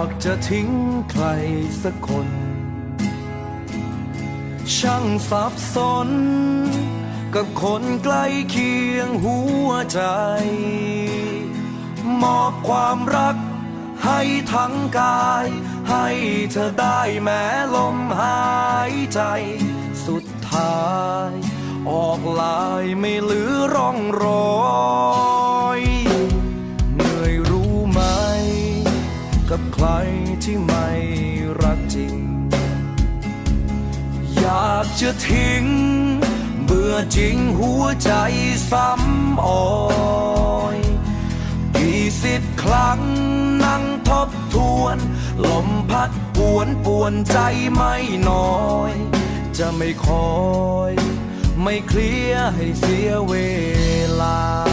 ากจะทิ้งใครสักคน ช่างสับสน กับคนใกล้เคียงหัวใจ มอบความรักให้ทั้งกาย ให้เธอได้แม้ลมหายใจ สุดท้าย ออกลายไม่เหลือร่องรอย กับใครที่ไม่รักจริง อยากจะทิ้ง เบื่อจริงหัวใจซ้ำอ่อยกี่สิบครั้งนั่งทบทวน ลมพัดปวนปวนใจไม่น้อย จะไม่คอย ไม่เคลียร์ให้เสียเวลา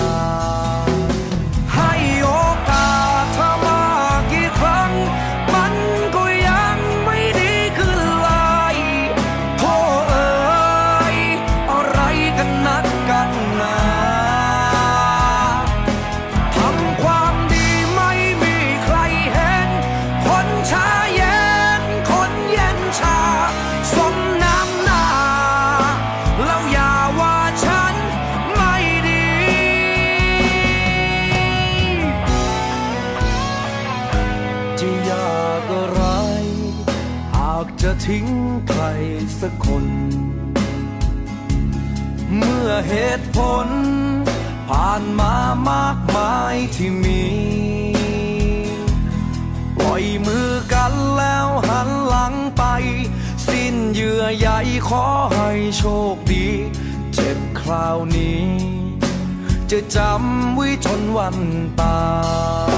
ากจะทิ้งใครสักคน เมื่อเหตุผล ผ่านมามากมายที่มี ปล่อยมือกันแล้วหันหลังไป สิ้นเยื่อใยขอให้โชคดี เจ็บคราวนี้ จะจำไว้จนวันตาย